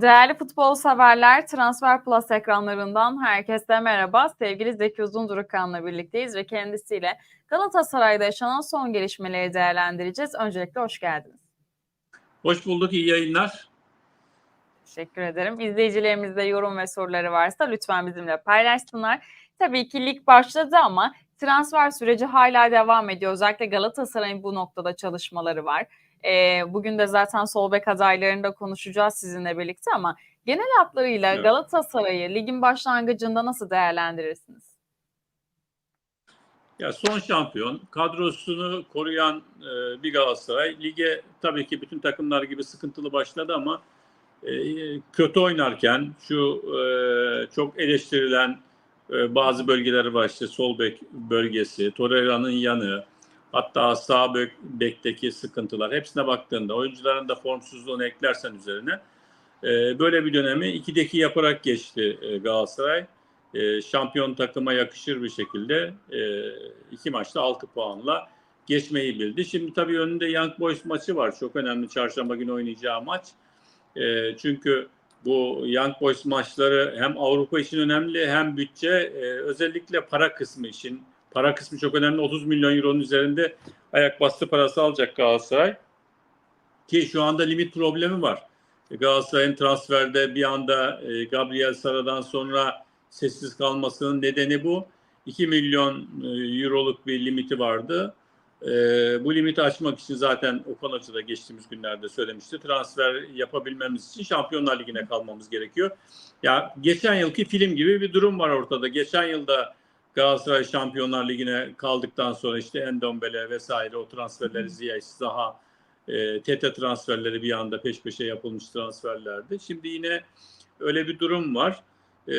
Değerli futbol severler, Transfer Plus ekranlarından herkese merhaba. Sevgili Zeki Uzundurukan'la birlikteyiz ve kendisiyle Galatasaray'da yaşanan son gelişmeleri değerlendireceğiz. Öncelikle hoş geldiniz. Hoş bulduk, iyi yayınlar. Teşekkür ederim. İzleyicilerimizde yorum ve soruları varsa lütfen bizimle paylaşsınlar. Tabii ki lig başladı ama transfer süreci hala devam ediyor. Özellikle Galatasaray'ın bu noktada çalışmaları var. E, bugün de zaten sol bek adaylarını da konuşacağız sizinle birlikte ama genel hatlarıyla Evet. Galatasaray'ı ligin başlangıcında nasıl değerlendirirsiniz? Ya son şampiyon, kadrosunu koruyan e, bir Galatasaray. Lige tabii ki bütün takımlar gibi sıkıntılı başladı ama e, kötü oynarken şu e, çok eleştirilen e, bazı bölgeleri var işte sol bek bölgesi, Torreira'nın yanı, hatta sağ bek, bekteki sıkıntılar hepsine baktığında oyuncuların da formsuzluğunu eklersen üzerine e, böyle bir dönemi 2'deki yaparak geçti e, Galatasaray. E, şampiyon takıma yakışır bir şekilde e, iki maçta 6 puanla geçmeyi bildi. Şimdi tabii önünde Young Boys maçı var. Çok önemli çarşamba günü oynayacağı maç. E, çünkü bu Young Boys maçları hem Avrupa için önemli hem bütçe e, özellikle para kısmı için. Para kısmı çok önemli. 30 milyon euronun üzerinde ayak bastı parası alacak Galatasaray. Ki şu anda limit problemi var. Galatasaray'ın transferde bir anda e, Gabriel Sara'dan sonra sessiz kalmasının nedeni bu. 2 milyon e, euroluk bir limiti vardı. E, bu limiti açmak için zaten Okan Hoca da geçtiğimiz günlerde söylemişti. Transfer yapabilmemiz için Şampiyonlar Ligi'ne kalmamız gerekiyor. Ya geçen yılki film gibi bir durum var ortada. Geçen yılda Galatasaray Şampiyonlar Ligi'ne kaldıktan sonra işte Endombele vesaire o transferleri Ziyech, Zaha, e, Tete transferleri bir anda peş peşe yapılmış transferlerdi. Şimdi yine öyle bir durum var. E,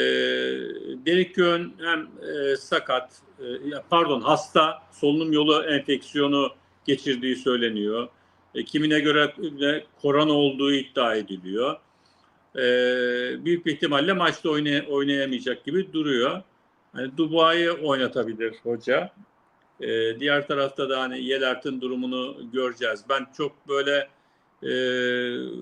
Derek Köhn hem e, sakat, e, pardon hasta, solunum yolu enfeksiyonu geçirdiği söyleniyor. E, kimine göre de korona olduğu iddia ediliyor. E, büyük bir ihtimalle maçta oynay- oynayamayacak gibi duruyor. Hani Dubai'yi oynatabilir hoca. E, diğer tarafta da hani Yelert'in durumunu göreceğiz. Ben çok böyle e,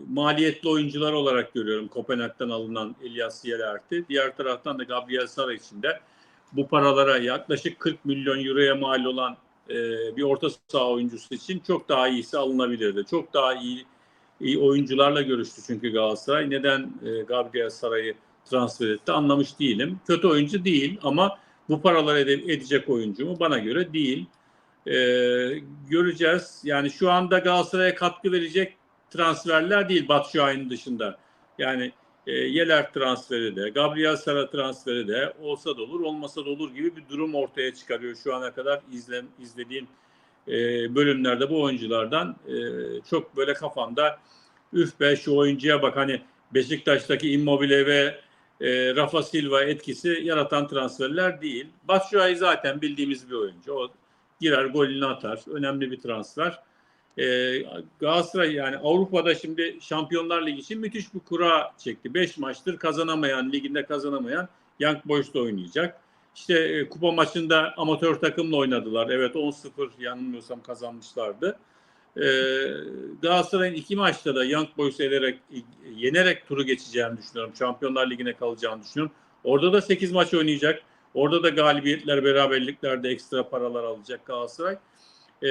maliyetli oyuncular olarak görüyorum Kopenhag'dan alınan Elias Yelert'i. Diğer taraftan da Gabriel Sara için de bu paralara yaklaşık 40 milyon euroya mal olan e, bir orta saha oyuncusu için çok daha iyisi alınabilirdi. Çok daha iyi, iyi oyuncularla görüştü çünkü Galatasaray. Neden e, Gabriel Sara'yı transfer etti anlamış değilim. Kötü oyuncu değil ama bu paraları ede- edecek oyuncu mu? Bana göre değil. E, göreceğiz. Yani şu anda Galatasaray'a katkı verecek transferler değil Batshuayi'nin dışında. Yani e, Yeler transferi de, Gabriel Sara transferi de olsa da olur, olmasa da olur gibi bir durum ortaya çıkarıyor şu ana kadar izlen, izlediğim e, bölümlerde bu oyunculardan e, çok böyle kafamda üf be şu oyuncuya bak hani Beşiktaş'taki Immobile ve e, Rafa Silva etkisi yaratan transferler değil. Batshuayi zaten bildiğimiz bir oyuncu. O girer golünü atar. Önemli bir transfer. E, Galatasaray yani Avrupa'da şimdi Şampiyonlar Ligi için müthiş bir kura çekti. 5 maçtır kazanamayan, liginde kazanamayan Young Boys'ta oynayacak. İşte e, kupa maçında amatör takımla oynadılar. Evet 10-0 yanılmıyorsam kazanmışlardı. E, Galatasaray'ın iki maçta da Young Boys'u ederek, yenerek turu geçeceğini düşünüyorum. Şampiyonlar Ligi'ne kalacağını düşünüyorum. Orada da 8 maç oynayacak. Orada da galibiyetler, beraberliklerde ekstra paralar alacak Galatasaray. E,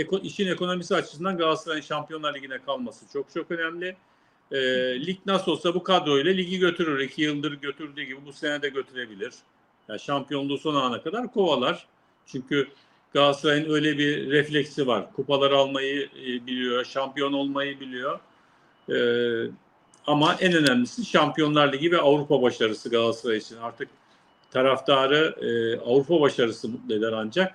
eko, işin ekonomisi açısından Galatasaray'ın Şampiyonlar Ligi'ne kalması çok çok önemli. E, lig nasıl olsa bu kadroyla ligi götürür. İki yıldır götürdüğü gibi bu sene de götürebilir. Yani şampiyonluğu son ana kadar kovalar. Çünkü Galatasaray'ın öyle bir refleksi var. Kupaları almayı e, biliyor, şampiyon olmayı biliyor. E, ama en önemlisi Şampiyonlar Ligi ve Avrupa başarısı Galatasaray için. Artık taraftarı e, Avrupa başarısı mutlu eder ancak.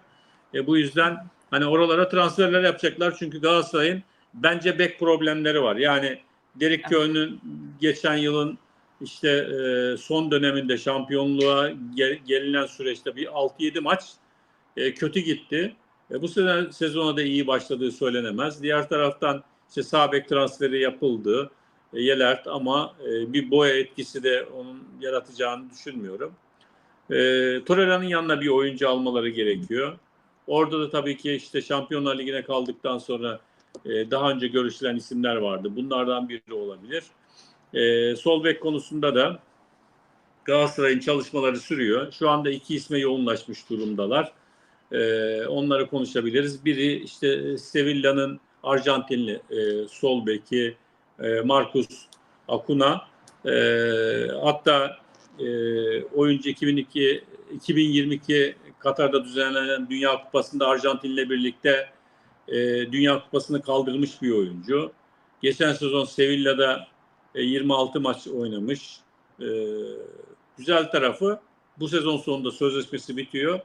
E, bu yüzden hani oralara transferler yapacaklar çünkü Galatasaray'ın bence bek problemleri var. Yani Derek Köhn'ün geçen yılın işte e, son döneminde şampiyonluğa gel, gelinen süreçte bir 6-7 maç e, kötü gitti. E, bu sene sezona da iyi başladığı söylenemez. Diğer taraftan işte sağ bek transferi yapıldı. E, Yelert ama e, bir boya etkisi de onun yaratacağını düşünmüyorum. E, Torreira'nın yanına bir oyuncu almaları gerekiyor. Orada da tabii ki işte Şampiyonlar Ligi'ne kaldıktan sonra e, daha önce görüşülen isimler vardı. Bunlardan biri olabilir. E, sol bek konusunda da Galatasaray'ın çalışmaları sürüyor. Şu anda iki isme yoğunlaşmış durumdalar. E, onları konuşabiliriz. Biri işte Sevilla'nın Arjantinli e, sol beki e, Marcus Acuna. E, hatta e, oyuncu 2002 2022 Katar'da düzenlenen Dünya Kupası'nda Arjantin'le birlikte e, Dünya Kupası'nı kaldırmış bir oyuncu. Geçen sezon Sevilla'da e, 26 maç oynamış. E, güzel tarafı bu sezon sonunda sözleşmesi bitiyor.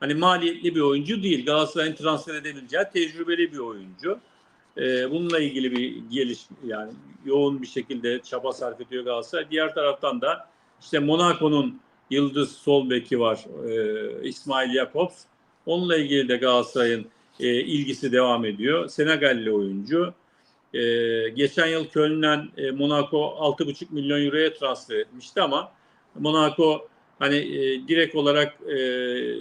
Hani maliyetli bir oyuncu değil. Galatasaray'ın transfer edebileceği tecrübeli bir oyuncu. E, bununla ilgili bir geliş yani yoğun bir şekilde çaba sarf ediyor Galatasaray. Diğer taraftan da işte Monaco'nun yıldız sol beki var e, İsmail Jakobs. Onunla ilgili de Galatasaray'ın e, ilgisi devam ediyor. Senegalli oyuncu. E, geçen yıl Köln'den e, Monaco 6,5 milyon euroya transfer etmişti ama Monaco hani e, direkt olarak e,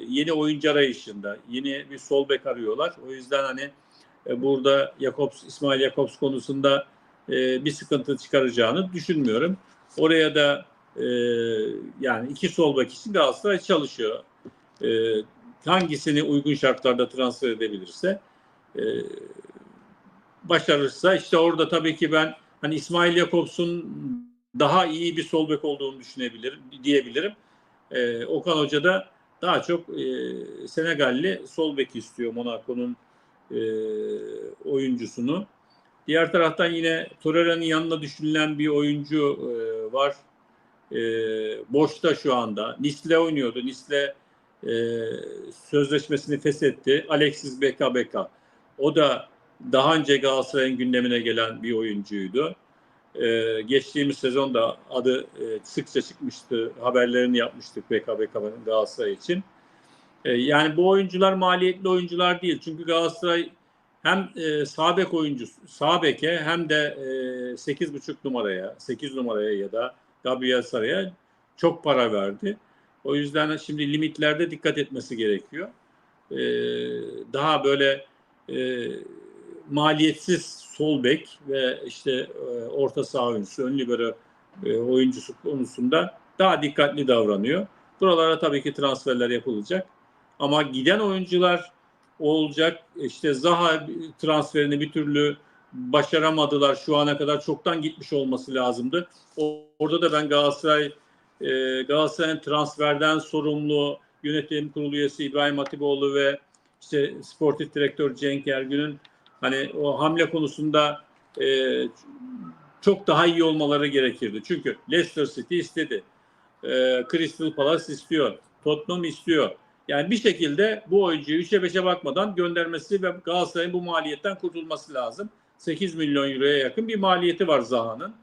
yeni oyuncu arayışında, yeni bir sol bek arıyorlar. O yüzden hani e, burada Jakobs, İsmail Jakobs konusunda e, bir sıkıntı çıkaracağını düşünmüyorum. Oraya da e, yani iki sol bek için Galatasaray çalışıyor. E, hangisini uygun şartlarda transfer edebilirse e, başarırsa işte orada tabii ki ben hani İsmail Jakobs'un daha iyi bir sol bek olduğunu düşünebilirim diyebilirim. E, Okan Hoca da daha çok e, Senegalli sol bek istiyor Monaco'nun e, oyuncusunu. Diğer taraftan yine Torreira'nın yanına düşünülen bir oyuncu e, var. E, boşta şu anda. Nisle oynuyordu. Nisle e, sözleşmesini feshetti. Alexis Beka Beka. O da daha önce Galatasaray'ın gündemine gelen bir oyuncuydu. Ee, geçtiğimiz sezonda adı e, sıkça çıkmıştı. Haberlerini yapmıştık BKBK'nın Galatasaray için. Ee, yani bu oyuncular maliyetli oyuncular değil. Çünkü Galatasaray hem e, sağ oyuncusu, sağ beke hem de e, 8,5 numaraya, 8 numaraya ya da Gabriel Saray'a çok para verdi. O yüzden şimdi limitlerde dikkat etmesi gerekiyor. Ee, daha böyle e, maliyetsiz sol bek ve işte e, orta saha oyuncusu, ön libero e, oyuncusu konusunda daha dikkatli davranıyor. Buralara tabii ki transferler yapılacak. Ama giden oyuncular olacak. İşte Zaha transferini bir türlü başaramadılar. Şu ana kadar çoktan gitmiş olması lazımdı. Orada da ben Galatasaray e, Galatasaray'ın transferden sorumlu yönetim kurulu üyesi İbrahim Hatipoğlu ve işte sportif direktör Cenk Ergün'ün hani o hamle konusunda e, çok daha iyi olmaları gerekirdi. Çünkü Leicester City istedi. E, Crystal Palace istiyor. Tottenham istiyor. Yani bir şekilde bu oyuncuyu 3'e 5'e bakmadan göndermesi ve Galatasaray'ın bu maliyetten kurtulması lazım. 8 milyon euroya yakın bir maliyeti var Zaha'nın.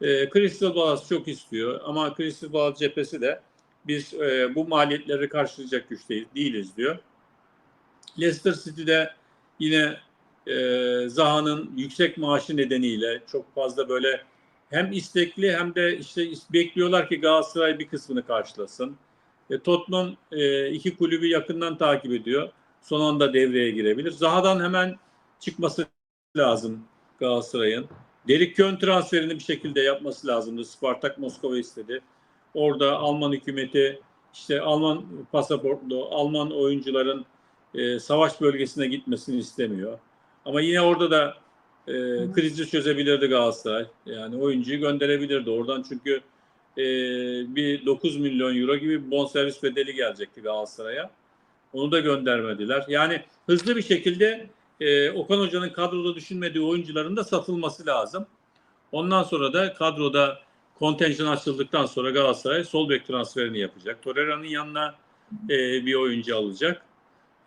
E, Crystal Palace çok istiyor ama Crystal Palace cephesi de biz e, bu maliyetleri karşılayacak güçte değiliz diyor. Leicester City'de yine e, Zaha'nın yüksek maaşı nedeniyle çok fazla böyle hem istekli hem de işte bekliyorlar ki Galatasaray bir kısmını karşılasın. E, Tottenham e, iki kulübü yakından takip ediyor. Son anda devreye girebilir. Zaha'dan hemen çıkması lazım Galatasaray'ın. Derek Kön transferini bir şekilde yapması lazımdı. Spartak Moskova istedi. Orada Alman hükümeti işte Alman pasaportlu Alman oyuncuların e, savaş bölgesine gitmesini istemiyor. Ama yine orada da e, krizi çözebilirdi Galatasaray. Yani oyuncuyu gönderebilirdi oradan çünkü e, bir 9 milyon euro gibi bir bonservis bedeli gelecekti Galatasaray'a. Onu da göndermediler. Yani hızlı bir şekilde e, Okan Hoca'nın kadroda düşünmediği oyuncuların da satılması lazım. Ondan sonra da kadroda kontenjan açıldıktan sonra Galatasaray sol bek transferini yapacak. Torreira'nın yanına e, bir oyuncu alacak.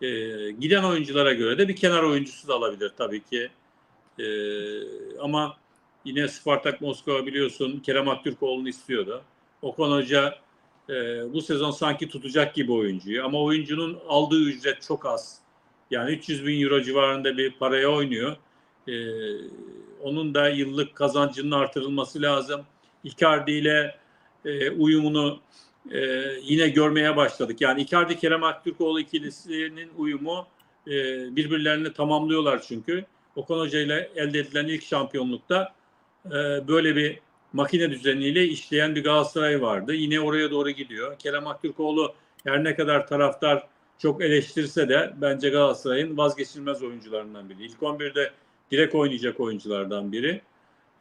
E, giden oyunculara göre de bir kenar oyuncusu da alabilir tabii ki. E, ama yine Spartak Moskova biliyorsun Kerem Aktürkoğlu'nu istiyordu. Okan Hoca e, bu sezon sanki tutacak gibi oyuncuyu ama oyuncunun aldığı ücret çok az. Yani 300 bin euro civarında bir paraya oynuyor. E, onun da yıllık kazancının artırılması lazım. Icardi ile e, uyumunu e, yine görmeye başladık. Yani Icardi Kerem Aktürkoğlu ikilisinin uyumu e, birbirlerini tamamlıyorlar çünkü. Okan Hoca ile elde edilen ilk şampiyonlukta e, böyle bir makine düzeniyle işleyen bir Galatasaray vardı. Yine oraya doğru gidiyor. Kerem Aktürkoğlu her ne kadar taraftar çok eleştirse de bence Galatasaray'ın vazgeçilmez oyuncularından biri. İlk 11'de direkt oynayacak oyunculardan biri.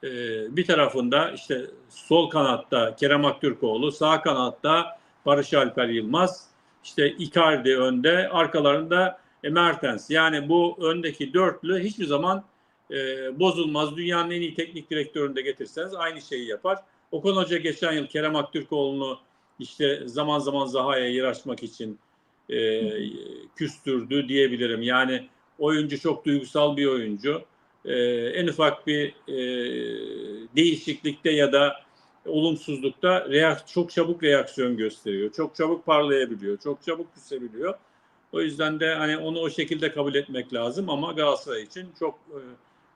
Ee, bir tarafında işte sol kanatta Kerem Aktürkoğlu, sağ kanatta Barış Alper Yılmaz, işte Icardi önde, arkalarında e, Mertens. Yani bu öndeki dörtlü hiçbir zaman e, bozulmaz. Dünyanın en iyi teknik direktörünü de getirseniz aynı şeyi yapar. Okan Hoca geçen yıl Kerem Aktürkoğlu'nu işte zaman zaman Zaha'ya yıraşmak için e, küstürdü diyebilirim. Yani oyuncu çok duygusal bir oyuncu. E, en ufak bir e, değişiklikte ya da olumsuzlukta reak çok çabuk reaksiyon gösteriyor. Çok çabuk parlayabiliyor. Çok çabuk küsebiliyor. O yüzden de hani onu o şekilde kabul etmek lazım ama Galatasaray için çok e,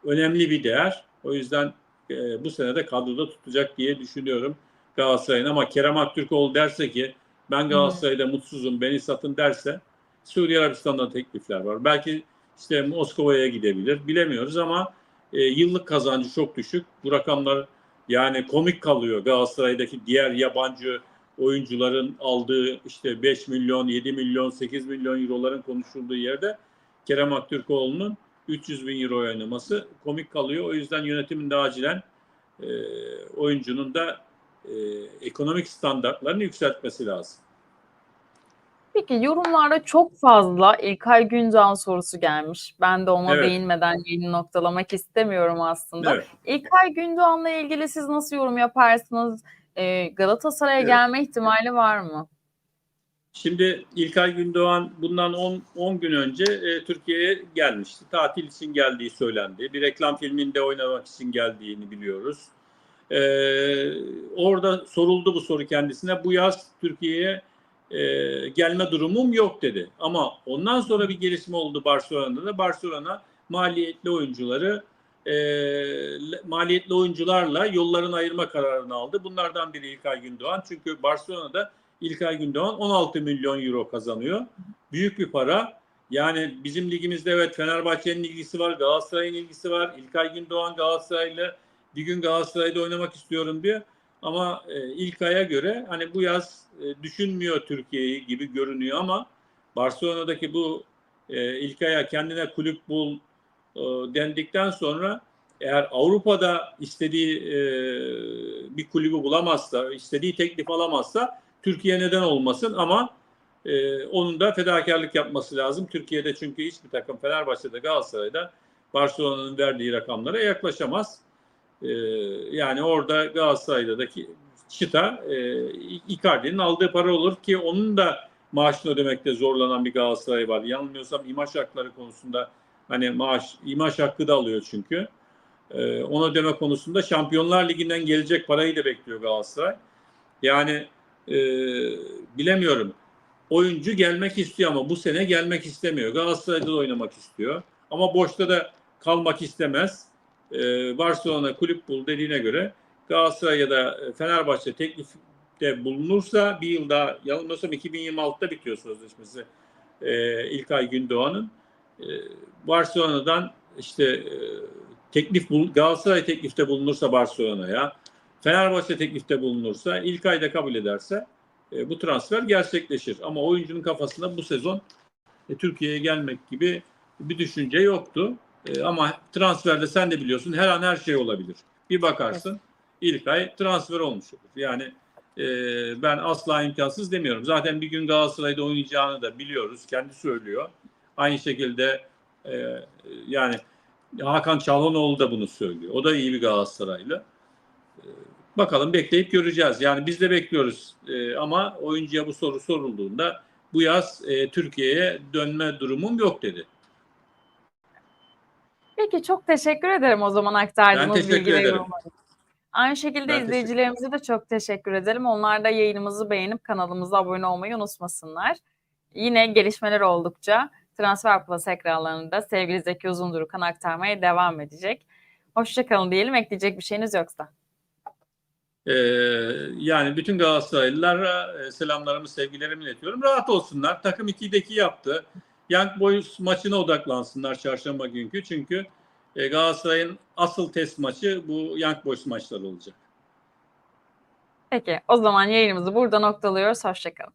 önemli bir değer. O yüzden e, bu sene de kadroda tutacak diye düşünüyorum Galatasaray'ın ama Kerem Aktürkoğlu derse ki ben Galatasaray'da mutsuzum beni satın derse Suriye Arabistan'dan teklifler var. Belki işte Moskova'ya gidebilir bilemiyoruz ama e, yıllık kazancı çok düşük. Bu rakamlar yani komik kalıyor Galatasaray'daki diğer yabancı oyuncuların aldığı işte 5 milyon, 7 milyon, 8 milyon euroların konuşulduğu yerde Kerem Aktürkoğlu'nun 300 bin euro oynaması komik kalıyor. O yüzden yönetimin de acilen e, oyuncunun da e, ekonomik standartlarını yükseltmesi lazım. Peki yorumlarda çok fazla İlkay Gündoğan sorusu gelmiş. Ben de ona Evet. değinmeden yayını noktalamak istemiyorum aslında. Evet. İlkay Gündoğan'la ilgili siz nasıl yorum yaparsınız? Ee, Galatasaray'a Evet. gelme ihtimali var mı? Şimdi İlkay Gündoğan bundan 10, 10 gün önce e, Türkiye'ye gelmişti. Tatil için geldiği söylendi. Bir reklam filminde oynamak için geldiğini biliyoruz. E, orada soruldu bu soru kendisine. Bu yaz Türkiye'ye e, gelme durumum yok dedi. Ama ondan sonra bir gelişme oldu Barcelona'da da. Barcelona maliyetli oyuncuları e, maliyetli oyuncularla yollarını ayırma kararını aldı. Bunlardan biri İlkay Gündoğan. Çünkü Barcelona'da İlkay Gündoğan 16 milyon euro kazanıyor. Büyük bir para. Yani bizim ligimizde evet Fenerbahçe'nin ilgisi var, Galatasaray'ın ilgisi var. İlkay Gündoğan Galatasaraylı bir gün Galatasaray'da oynamak istiyorum diyor. Ama e, İlkay'a göre hani bu yaz e, düşünmüyor Türkiye'yi gibi görünüyor ama Barcelona'daki bu e, İlkay'a kendine kulüp bul e, dendikten sonra eğer Avrupa'da istediği e, bir kulübü bulamazsa, istediği teklif alamazsa Türkiye neden olmasın ama e, onun da fedakarlık yapması lazım. Türkiye'de çünkü hiçbir takım Fenerbahçe'de Galatasaray'da Barcelona'nın verdiği rakamlara yaklaşamaz. E, yani orada Galatasaray'daki çıta e, Icardi'nin aldığı para olur ki onun da maaşını ödemekte zorlanan bir Galatasaray var. Yanılmıyorsam imaj hakları konusunda hani maaş imaj hakkı da alıyor çünkü. E, onu ödeme konusunda Şampiyonlar Ligi'nden gelecek parayı da bekliyor Galatasaray. Yani e, bilemiyorum. Oyuncu gelmek istiyor ama bu sene gelmek istemiyor. Galatasaray'da da oynamak istiyor. Ama boşta da kalmak istemez. E, Barcelona kulüp bul dediğine göre Galatasaray ya da Fenerbahçe teklifte bulunursa bir yıl daha yanılmıyorsam 2026'da bitiyor sözleşmesi e, İlkay Gündoğan'ın. E, Barcelona'dan işte e, teklif bul Galatasaray teklifte bulunursa Barcelona'ya Fenerbahçe teklifte bulunursa ilk ayda kabul ederse e, bu transfer gerçekleşir. Ama oyuncunun kafasında bu sezon e, Türkiye'ye gelmek gibi bir düşünce yoktu. E, ama transferde sen de biliyorsun her an her şey olabilir. Bir bakarsın ilk ay transfer olmuş olur. Yani e, ben asla imkansız demiyorum. Zaten bir gün Galatasaray'da oynayacağını da biliyoruz. Kendi söylüyor. Aynı şekilde e, yani Hakan Çalhanoğlu da bunu söylüyor. O da iyi bir Galatasaraylı. E, Bakalım bekleyip göreceğiz. Yani biz de bekliyoruz. Ee, ama oyuncuya bu soru sorulduğunda bu yaz e, Türkiye'ye dönme durumum yok dedi. Peki çok teşekkür ederim o zaman aktardığınız Ben teşekkür bilgileri. ederim. Aynı şekilde Ben izleyicilerimize de çok teşekkür edelim. Onlar da yayınımızı beğenip kanalımıza abone olmayı unutmasınlar. Yine gelişmeler oldukça Transfer Plus ekranlarında sevgili Zeki Uzundurukan aktarmaya devam edecek. Hoşçakalın diyelim. Ekleyecek bir şeyiniz yoksa. Ee, yani bütün Galatasaraylılara e, selamlarımı, sevgilerimi iletiyorum. Rahat olsunlar. Takım 2'de 2 yaptı. Young Boys maçına odaklansınlar çarşamba günkü. Çünkü e, Galatasaray'ın asıl test maçı bu Young Boys maçları olacak. Peki o zaman yayınımızı burada noktalıyoruz. Hoşçakalın.